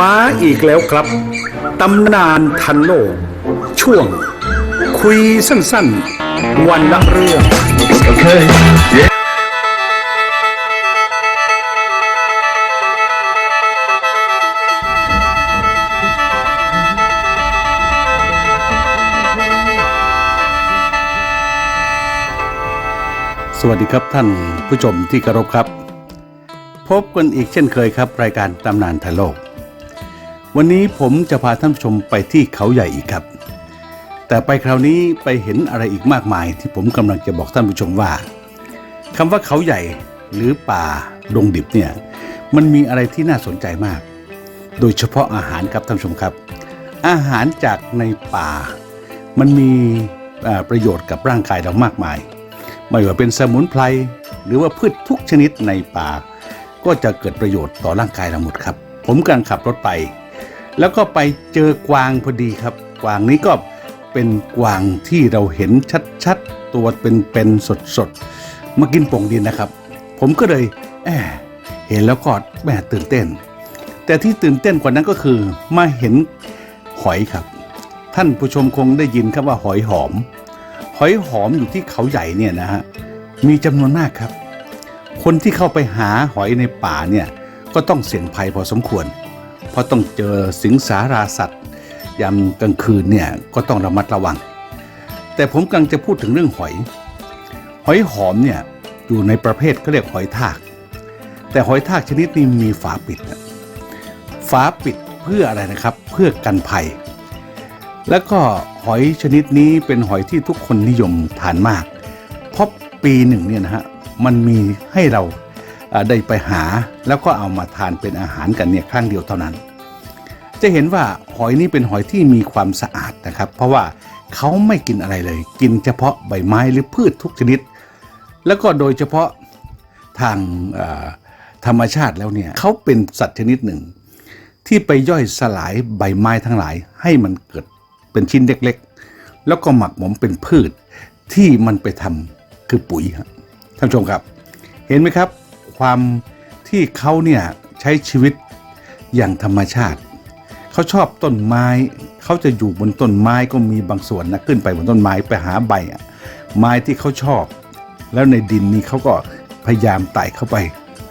มาอีกแล้วครับ ตำนานทันโลก ช่วง คุยสั้นๆ วันละเรื่อง Okay. Yeah. สวัสดีครับท่านผู้ชมที่เคารพครับ พบกันอีกเช่นเคยครับ รายการตำนานทันโลก วันนี้ผมจะพาท่านผู้ชมไปที่เขาใหญ่อีกครับ แต่ไปคราวนี้ไปเห็นอะไรอีกมากมาย ที่ผมกำลังจะบอกท่านผู้ชมว่าคำว่าเขาใหญ่หรือป่าดงดิบเนี่ยมันมีอะไรที่น่าสนใจมาก โดยเฉพาะอาหารครับท่านผู้ชมครับ อาหารจากในป่า มันมีประโยชน์กับร่างกายเรามากมาย ไม่ว่าเป็นสมุนไพรหรือว่าพืชทุกชนิดในป่า ก็จะเกิดประโยชน์ต่อร่างกายเราหมดครับ ผมกำลังขับรถไป แล้วก็ไปเจอกวางพอดีครับ กวางนี้ก็เป็นกวางที่เราเห็นชัดๆ ตัวเป็นๆสดๆ มากินป่งดินนะครับ ผมก็เลยแอบเห็นแล้วก็แหมตื่นเต้น แต่ที่ตื่นเต้นกว่านั้นก็คือมาเห็นหอยครับ ท่านผู้ชมคงได้ยินครับว่าหอยหอม หอยหอมอยู่ที่เขาใหญ่เนี่ยนะฮะมีจำนวนมากครับ คนที่เข้าไปหาหอยในป่าเนี่ยก็ต้องเสี่ยงภัยพอสมควร เพราะต้องเจอสิงสาราสัตว์ยามกลางคืนเนี่ยก็ต้องระมัดระวัง แต่ผมกำลังจะพูดถึงเรื่องหอย หอยหอมเนี่ยอยู่ในประเภทเขาเรียกหอยทาก แต่หอยทากชนิดนี้มีฝาปิดฝาปิดเพื่ออะไรนะครับ เพื่อกันภัย แล้วก็หอยชนิดนี้เป็นหอยที่ทุกคนนิยมทานมาก เพราะปีหนึ่งเนี่ยนะฮะมันมีให้เรา ได้ไปหาแล้วก็เอามาทานเป็นอาหารกันเนี่ยครั้งเดียวเท่านั้น จะเห็นว่าหอยนี้เป็นหอยที่มีความสะอาดนะครับ เพราะว่าเขาไม่กินอะไรเลย กินเฉพาะใบไม้หรือพืชทุกชนิด แล้วก็โดยเฉพาะทางธรรมชาติแล้วเนี่ยเขาเป็นสัตว์ชนิดหนึ่ง ที่ไปย่อยสลายใบไม้ทั้งหลาย ให้มันเกิดเป็นชิ้นเล็กๆ แล้วก็หมักหมมเป็นพืชที่มันไปทำคือปุ๋ยครับท่านผู้ชมครับ เห็นไหมครับ ความที่เขาเนี่ยใช้ชีวิตอย่างธรรมชาติ เขาชอบต้นไม้ เขาจะอยู่บนต้นไม้ก็มีบางส่วนนะขึ้นไปบนต้นไม้ไปหาใบไม้ที่เขาชอบ แล้วในดินนี้เขาก็พยายามไต่เข้าไป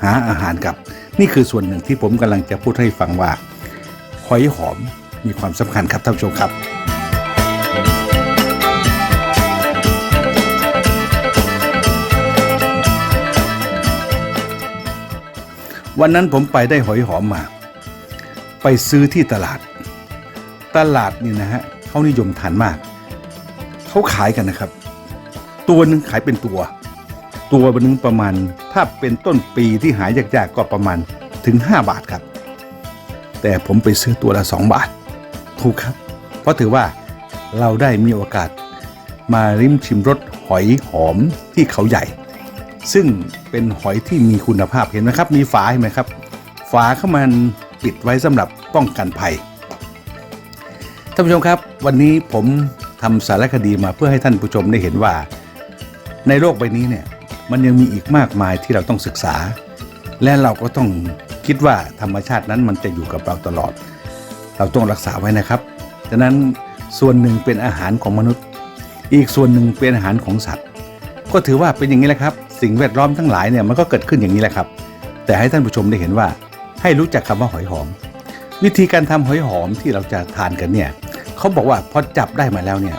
หาอาหารกับ นี่คือส่วนหนึ่งที่ผมกำลังจะพูดให้ฟังว่าหอยหอมมีความสำคัญครับท่านผู้ชมครับ วันนั้นผมไปได้หอยหอมมา ไปซื้อที่ตลาด ตลาดนี่นะฮะเขานิยมทานมาก เขาขายกันนะครับ ตัวหนึ่งขายเป็นตัว ตัวหนึ่งประมาณ ถ้าเป็นต้นปีที่หายากๆก็ประมาณถึง 5 บาทครับ แต่ผมไปซื้อตัวละ 2 บาท ถูกครับ เพราะถือว่าเราได้มีโอกาสมาริมชิมรสหอยหอมที่เขาใหญ่ ซึ่งเป็นหอยที่มีคุณภาพเห็นไหมครับ มีฝาเห็นไหมครับ ฝาเข้ามันปิดไว้สำหรับป้องกันภัยท่านผู้ชมครับ วันนี้ผมทำสารคดีมาเพื่อให้ท่านผู้ชมได้เห็นว่า ในโลกใบนี้เนี่ยมันยังมีอีกมากมายที่เราต้องศึกษา และเราก็ต้องคิดว่าธรรมชาตินั้นมันจะอยู่กับเราตลอด เราต้องรักษาไว้นะครับดังนั้นส่วนหนึ่งเป็นอาหารของมนุษย์ อีกส่วนหนึ่งเป็นอาหารของสัตว์ ก็ถือว่าเป็นอย่างนี้แหละครับ สิ่งแวดล้อมทั้งหลายเนี่ยมันก็เกิดขึ้นอย่างนี้แหละครับ แต่ให้ท่านผู้ชมได้เห็นว่า ให้รู้จักคำว่าหอยหอม วิธีการทำหอยหอมที่เราจะทานกันเนี่ยเขาบอกว่าพอจับได้มาแล้วเนี่ย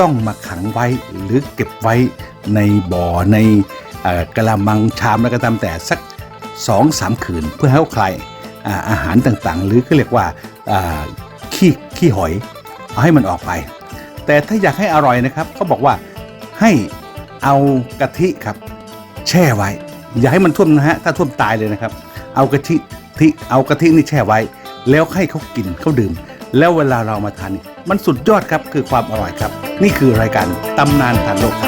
ต้องมาขังไว้หรือเก็บไว้ในบ่อในอกระมังชามแล้วก็ตามแต่สัก2อสามคืน เพื่อให้เขาคลายอาหารต่างๆ หรือก็เรียกว่าขี้ขี้หอย เอาให้มันออกไป แต่ถ้าอยากให้อร่อยนะครับเขาบอกว่าให้เอากะทิครับ แช่ไว้ อย่าให้มันท่วมนะฮะถ้าท่วมตายเลยนะครับ เอากะทิทิเอากะทินี่แช่ไว้ แล้วให้เขากินเขาดื่ม แล้วเวลาเรามาทานมันสุดยอดครับคือความอร่อยครับ นี่คือรายการตำนานทานโลกครับ